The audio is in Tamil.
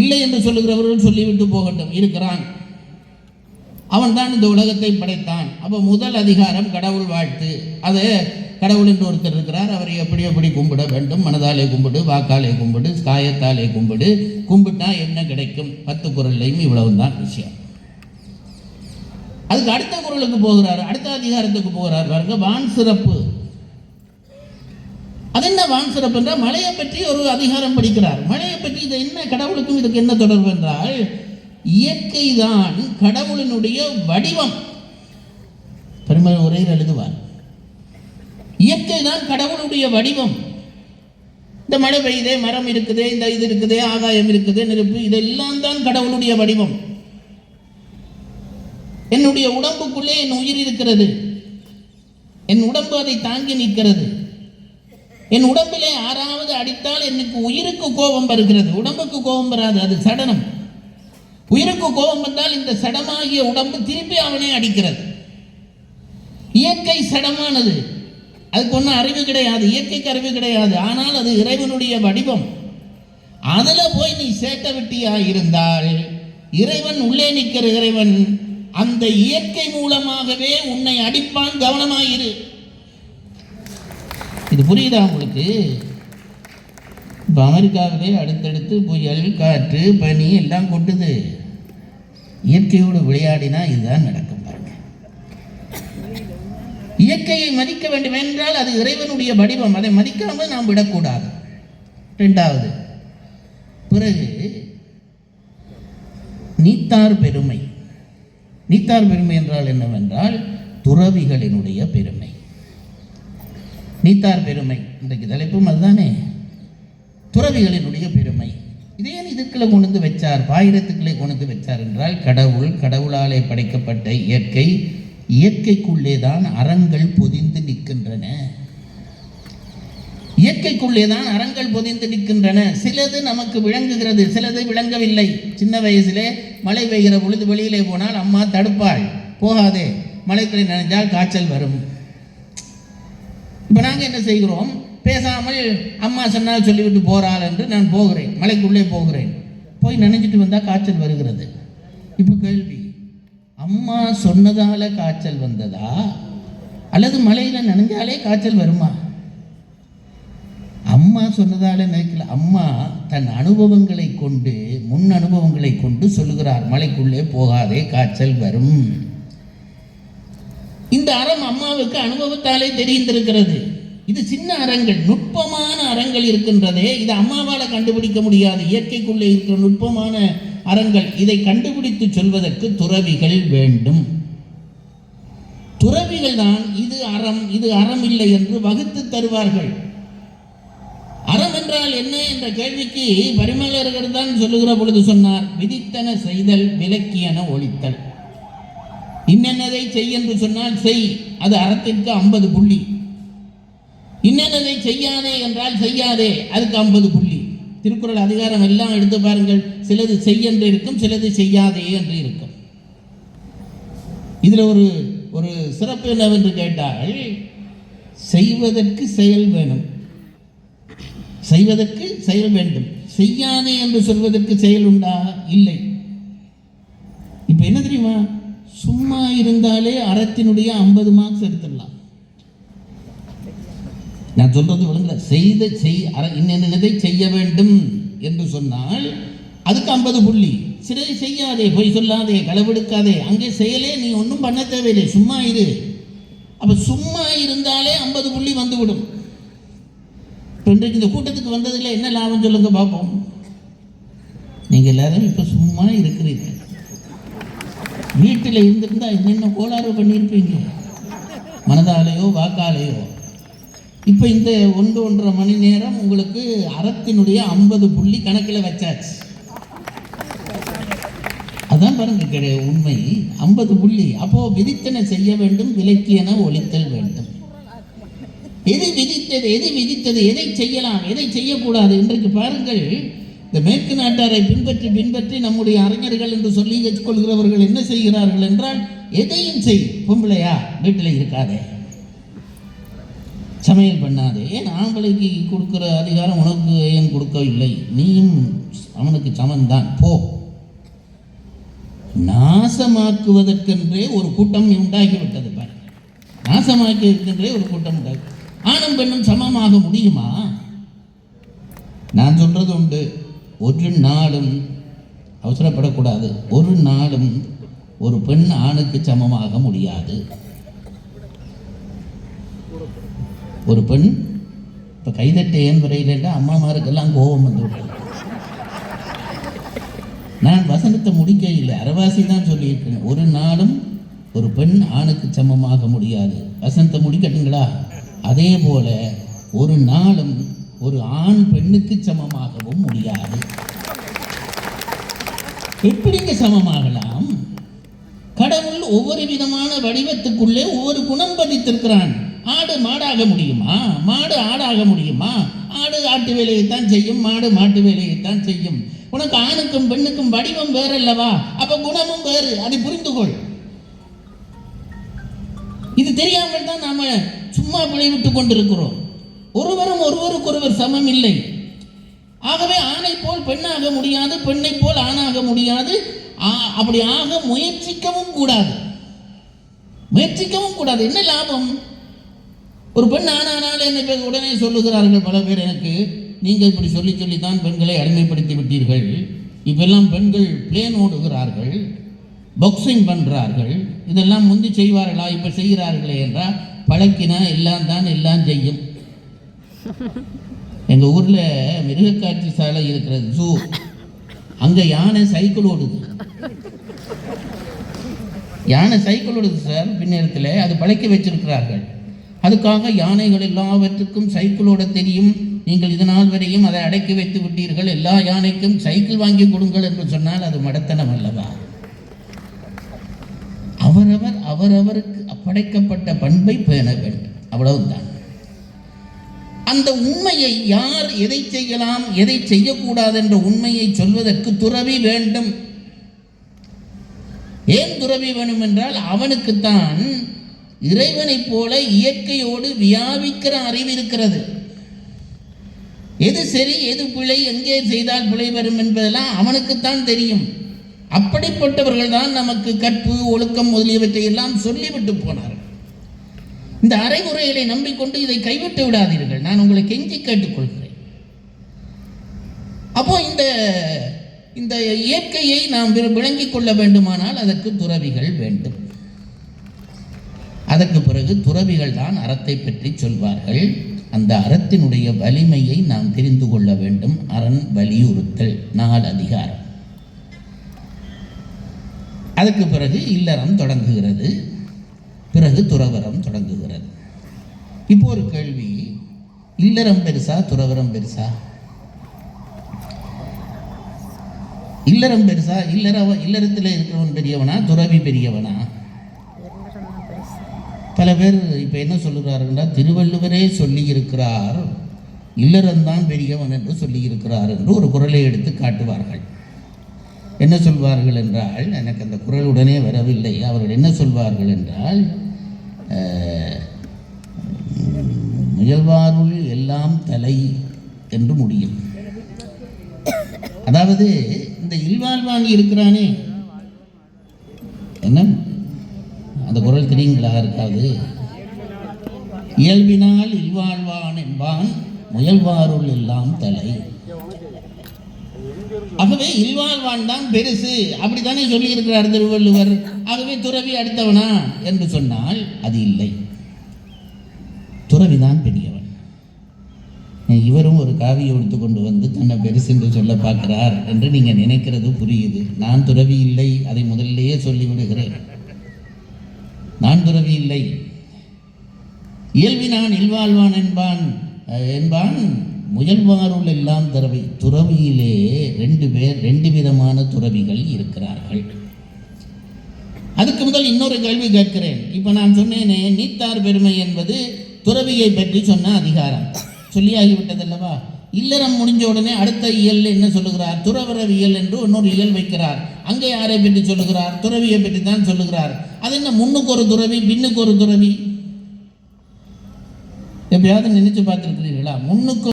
இல்லை என்று சொல்லுகிறவர்கள் சொல்லிவிட்டு போகட்டும் இருக்கிறான். அவன் தான் இந்த உலகத்தை படைத்தான். அப்போ முதல் அதிகாரம் கடவுள் வாழ்த்து. அது கடவுள் என்று ஒருத்தர் இருக்கிறார். அவரை எப்படி எப்படி கும்பிட வேண்டும்? மனதாலே கும்பிடு வாக்காலே கும்பிடு காயத்தாலே கும்பிடு. கும்பிட்டா என்ன கிடைக்கும்? பத்து குரல்லையும் இவ்வளவு தான் விஷயம். அதுக்கு அடுத்த குரலுக்கு போகிறார் அடுத்த அதிகாரத்துக்கு போகிறார் பாருங்க வான் சிறப்பு. அது என்ன வான் சிறப்பு என்றால் மழையை பற்றி ஒரு அதிகாரம் படிக்கிறார். மழையை பற்றி இது என்ன கடவுளுக்கும் இதுக்கு என்ன தொடர்பு என்றால் இயற்கை தான் கடவுளினுடைய வடிவம். பெருமை உரையில் எழுதுவார். இயற்கை தான் கடவுளுடைய வடிவம். இந்த மழை பெய்யுதே மரம் இருக்குதே இந்த இது இருக்குதே ஆகாயம் இருக்குது நெருப்பு இதெல்லாம் தான் கடவுளுடைய வடிவம். என்னுடைய உடம்புக்குள்ளே என் உயிர் இருக்கிறது. என் உடம்பு அதை தாங்கி நிற்கிறது. என் உடம்பிலே ஆறாவது அடித்தால் எனக்கு உயிருக்கு கோபம் வருகிறது. உடம்புக்கு கோபம் வராது அது சடனம். உயிருக்கு கோபம் வந்தால் இந்த சடமாகிய உடம்பு திருப்பி அவனே அடிக்கிறது. இயற்கை சடமானது. அதுக்கு ஒன்றும் அறிவு கிடையாது இயற்கைக்கு அறிவு கிடையாது. ஆனால் அது இறைவனுடைய வடிவம். அதில் போய் நீ சேட்ட விட்டியா இருந்தால் இறைவன் உள்ளே நிற்கிற இறைவன் அந்த இயற்கை மூலமாகவே உன்னை அடிப்பான் கவனமாயிரு. இது புரியுதா உங்களுக்கு? இப்போ அமெரிக்காவிலே அடுத்தடுத்து புயல் காற்று பனி எல்லாம் கொட்டுது. இயற்கையோடு விளையாடினா இதுதான் நடக்கும் பாருங்க. இயற்கையை மதிக்க வேண்டும் என்றால் அது இறைவனுடைய வடிவம். அதை மதிக்காமல் நாம் விடக்கூடாது. ரெண்டாவது பிறகு நீத்தார் பெருமை. நீத்தார் பெருமை என்றால் என்னவென்றால் துறவிகளினுடைய பெருமை. நீத்தார் பெருமை. இன்றைக்கு தலைப்பும் அதுதானே. துறவிகளினுடைய பெருமை. இதே இதுக்களை கொண்டு வச்சார். பாயிரத்துக்களை கொண்டு வச்சார் என்றால் கடவுள் கடவுளாலே படைக்கப்பட்ட இயற்கை இயற்கைக்குள்ளே தான் அறங்கள் பொதிந்து நிற்கின்றன. இயற்கைக்குள்ளே தான் அறங்கள் பொதிந்து நிற்கின்றன. சிலது நமக்கு விளங்குகிறது சிலது விளங்கவில்லை. சின்ன வயசிலே மழை பெய்கிற பொழுது வெளியிலே போனால் அம்மா தடுப்பாள். போகாதே மழைக்குள்ளே நனைஞ்சால் காய்ச்சல் வரும். இப்போ நாங்கள் என்ன செய்கிறோம்? பேசாமல் அம்மா சொன்னால் சொல்லிவிட்டு போகிறாள் என்று நான் போகிறேன். மலைக்குள்ளே போகிறேன். போய் நினைச்சிட்டு வந்தால் காய்ச்சல் வருகிறது. இப்போ கேள்வி அம்மா சொன்னதால் காய்ச்சல் வந்ததா? அல்லது மலையில் நனைஞ்சாலே காய்ச்சல் வருமா? அம்மா சொன்னதால் நினைக்கல. அம்மா தன் அனுபவங்களை கொண்டு முன் அனுபவங்களை கொண்டு சொல்லுகிறார். மலைக்குள்ளே போகாதே காய்ச்சல் வரும். இந்த அறம் அம்மாவுக்கு அனுபவத்தாலே தெரிந்திருக்கிறது. இது சின்ன அறங்கள் நுட்பமான அறங்கள் இருக்கின்றதே. இது அம்மாவால் கண்டுபிடிக்க முடியாது. இயற்கைக்குள்ளே இருக்கிற நுட்பமான அறங்கள். இதை கண்டுபிடித்து சொல்வதற்கு துறவிகள் வேண்டும். துறவிகள் தான் இது அறம் இது அறம் இல்லை என்று வகுத்து தருவார்கள். அறம் என்றால் என்ன என்ற கேள்விக்கு பரிமலர்கள் தான் சொல்லுகிற பொழுது சொன்னார். விதித்தன செய்தல் விலக்கியன ஒழித்தல். இன்னென்னதை செய் என்று சொன்னால் செய். அது அறத்திற்கு ஐம்பது புள்ளி. இன்னென்னதை செய்யாதே என்றால் செய்யாதே. அதுக்கு ஐம்பது புள்ளி. திருக்குறள் அதிகாரம் எல்லாம் எடுத்து பாருங்கள். சிலது செய் என்று இருக்கும் சிலது செய்யாதே என்று இருக்கும். இதில் ஒரு ஒரு சிறப்பு என்னவென்று கேட்டால் செய்வதற்கு செயல் வேணும். செய்வதற்கு செயல் வேண்டும். செய்யாதே என்று சொல்வதற்கு செயல் உண்டா? இல்லை. இப்போ என்ன தெரியுமா? சும்மா இருந்தாலே அறத்தினுடைய ஐம்பது மார்க்ஸ் எடுத்துடலாம். நான் சொல்றது விழுங்கல செய்த செய் அற இன்னதை செய்ய வேண்டும் என்று சொன்னால் அதுக்கு ஐம்பது புள்ளி. சிறை செய்யாதே பொய் சொல்லாதே களவெடுக்காதே அங்கே செயலே நீ ஒன்றும் பண்ண தேவையில்லை சும்மா இரு. அப்போ சும்மா இருந்தாலே ஐம்பது புள்ளி வந்துவிடும். இன்றைக்கு இந்த கூட்டத்துக்கு வந்ததில் என்ன லாபம் சொல்லுங்க பார்ப்போம். நீங்கள் எல்லாரும் இப்போ சும்மா இருக்கிறீங்க வீட்டில் இருந்திருந்தா என்னென்ன கோளாறு பண்ணியிருப்பீங்க? மனதாலேயோ வாக்காலேயோ? இப்போ இந்த ஒன்று ஒன்றரை மணி நேரம் உங்களுக்கு அறத்தினுடைய ஐம்பது புள்ளி கணக்கில் வச்சாச்சு. அதான் பாருங்க கிடையாது உண்மை. ஐம்பது புள்ளி. அப்போ விதித்தன செய்ய வேண்டும் விலக்கியன ஒழித்தல் வேண்டும். எது விதித்தது எது விதித்தது எதை செய்யலாம் எதை செய்யக்கூடாது? இன்றைக்கு பாருங்கள் இந்த மேற்கு நாட்டாரை பின்பற்றி பின்பற்றி நம்முடைய அறிஞர்கள் என்று சொல்லி கொள்கிறவர்கள் என்ன செய்கிறார்கள் என்றால் எதையும் செய் பொம்பளையா வீட்டில் இருக்காதே. சமையல் பண்ணாதே. ஏன் ஆம்பளைக்கு கொடுக்குற அதிகாரம் உனக்கு ஏன் கொடுக்கவில்லை? நீயும் அவனுக்கு சமன்தான் போ. நாசமாக்குவதற்கென்றே ஒரு கூட்டம் உண்டாகிவிட்டது பாருங்க நாசமாக்குவதற்கென்றே ஒரு கூட்டம் உண்டாகி. ஆணும் பெண்ணும் சமமாக முடியுமா? நான் சொல்றது உண்டு. ஒரு நாளும் அவசரப்படக்கூடாது. ஒரு நாளும் ஒரு பெண் ஆணுக்கு சமமாக முடியாது. ஒரு பெண் இப்போ கைதட்ட ஏன் வரையில அம்மாமாருக்கெல்லாம் கோபம் வந்து நான் வசனத்தை முடிக்க இல்லை. அரவாசி தான் சொல்லியிருக்கேன் ஒரு நாளும் ஒரு பெண் ஆணுக்கு சமமாக முடியாது. வசனத்தை முடிக்கட்டுங்களா? அதே போல ஒரு நாளும் ஒரு ஆண் பெண்ணுக்கு சமமாகவும் முடியாது. எப்படிங்க சமமாகலாம்? கடவுள் ஒவ்வொரு விதமான வடிவத்துக்குள்ளே ஒவ்வொரு குணம் பதித்திருக்கிறான். ஆடு மாடாக முடியுமா? மாடு ஆடாக முடியுமா? ஆடு ஆட்டு வேலையைத்தான் செய்யும் மாடு மாட்டு வேலையைத்தான் செய்யும். உனக்கு ஆணுக்கும் பெண்ணுக்கும் வடிவம் வேறு அல்லவா அப்ப குணமும் வேறு. அதை புரிந்து கொள் இது தெரியாமல் தான் நாம சும்மா விளைவிட்டுக் கொண்டிருக்கிறோம். ஒருவரும் ஒருவருக்கொருவர் சமம் இல்லை ஆகவே ஆணை போல் பெண்ணாக முடியாது பெண்ணை போல் ஆணாக முடியாது. ஆ- அப்படி ஆக முயற்சிக்கவும் கூடாது. முயற்சிக்கவும் கூடாது. என்ன லாபம்? ஒரு பெண் ஆனானால் என்ன பேர் உடனே சொல்லுகிறார்கள் பல பேர் எனக்கு. நீங்கள் இப்படி சொல்லி சொல்லி தான் பெண்களை அடிமைப்படுத்தி விட்டீர்கள். இப்பெல்லாம் பெண்கள் பிளேன் ஓடுகிறார்கள் பாக்ஸிங் பண்ணுறார்கள் இதெல்லாம் முந்தி செய்வார்களா இப்போ செய்கிறார்களே என்றால் பழக்கினா எல்லாம் தான் எல்லாம் செய்யும். எங்கள் ஊரில் மிருகக்காட்சி சாலை இருக்கிறது ஜூ அங்கே யானை சைக்கிள் ஓடுது. யானை சைக்கிள் ஓடுது சார் பின்னேரத்தில் அது பழக்கி வச்சிருக்கிறார்கள். அதுக்காக யானைகள் எல்லாவற்றுக்கும் சைக்கிளோட தெரியும். நீங்கள் இது நாள் வரையும் அதை அடக்கி வைத்து விட்டீர்கள். எல்லா யானைக்கும் சைக்கிள் வாங்கி கொடுங்கள் என்று சொன்னால் அது மடத்தனம் அல்லவா? அவரவர் அவரவருக்கு படைக்கப்பட்ட பண்பை பேண வேண்டும். அவ்வளவுதான். அந்த உண்மையை யார் எதை செய்யலாம் எதை செய்யக்கூடாது என்ற உண்மையை சொல்வதற்கு துறவி வேண்டும். ஏன் துறவி வேணும் என்றால் அவனுக்குத்தான் இறைவனைப் போல இயற்கையோடு வியாபிக்கிற அறிவு இருக்கிறது. எது சரி எது பிழை எங்கே செய்தால் பிழை வரும் என்பதெல்லாம் அவனுக்குத்தான் தெரியும். அப்படிப்பட்டவர்கள் தான் நமக்கு கற்பு ஒழுக்கம் முதலியவற்றை எல்லாம் சொல்லிவிட்டு போனார்கள். இந்த அறைகுறைகளை நம்பிக்கொண்டு இதை கைவிட்டு விடாதீர்கள். நான் உங்களை கெஞ்சி கேட்டுக்கொள்கிறேன். அப்போ இந்த இந்த இயற்கையை நாம் விளங்கிக் கொள்ள வேண்டுமானால் அதற்கு துறவிகள் வேண்டும். அதற்கு பிறகு துறவிகள் தான் அறத்தை பற்றி சொல்வார்கள். அந்த அறத்தினுடைய வலிமையை நாம் தெரிந்து கொள்ள வேண்டும். அரண் வலியுறுத்தல் நாள் அதிகாரம். அதற்கு பிறகு இல்லறம் தொடங்குகிறது. பிறகு துறவரம் தொடங்குகிறது. இப்போ ஒரு கேள்வி இல்லறம் பெருசா துறவரம் பெருசா? இல்லறம் பெருசா இல்லற இல்லறத்தில் இருக்கிறவன் பெரியவனா துறவி பெரியவனா? பல பேர் இப்போ என்ன சொல்லுகிறாருன்னா திருவள்ளுவரே சொல்லி இருக்கிறார் இல்லறம்தான் பெரியவன் என்று சொல்லி இருக்கிறார் என்று ஒரு குரலை எடுத்து காட்டுவார்கள். என்ன சொல்வார்கள் என்றால் எனக்கு அந்த குரல் உடனே வரவில்லை. அவர்கள் என்ன சொல்வார்கள் என்றால் முயல்வாருள் எல்லாம் தலை என்று முடியும். அதாவது இந்த இல்வாழ்வான் இருக்கிறானே. என்ன? அந்த குரல் தெரியுங்களா இருக்காது. இயல்பினால் இல்வாழ்வான் என்பான் முயல்வாருள் எல்லாம் தலை. ஆகவே இல்வாழ்வான் தான் பெருசு. அப்படித்தானே சொல்லி இருக்கிறார் திருவள்ளுவர் ஆகவே துறவி அடுத்தவனா என்று சொன்னால் அது இல்லை. துறவிதான் பெரியவன். இவரும் ஒரு காவியை எடுத்து கொண்டு வந்து தன்னை பெருசு என்று சொல்ல பார்க்கிறார் என்று நீங்க நினைக்கிறது புரியுது. நான் துறவி இல்லை அதை முதலிலேயே சொல்லிவிடுகிறேன். நான் துறவி இல்லை. இயல்பினான் இல்வாழ்வான் என்பான் என்பான் முயல்வாருள் எல்லாம் துறவி துறவியிலே ரெண்டு பேர் ரெண்டு விதமான துறவிகள் இருக்கிறார்கள். அதுக்கு முதல் இன்னொரு கேள்வி கேட்கிறேன். இப்போ நான் சொன்னேனே நீத்தார் பெருமை என்பது துறவியை பற்றி சொன்ன அதிகாரம். சொல்லியாகிவிட்டதல்லவா? இல்லறம் முடிஞ்ச உடனே அடுத்த இயல் என்ன சொல்லுகிறார்? துறவரர் இயல் என்று இன்னொரு இயல் வைக்கிறார். அங்கே யாரை பற்றி சொல்லுகிறார்? துறவியை பற்றி தான் சொல்லுகிறார். அது என்ன முன்னுக்கு ஒரு துறவி பின்னுக்கு ஒரு துறவி? எப்பயாவது நினைச்சு பார்த்துருக்கிறீர்களா? முன்னுக்கு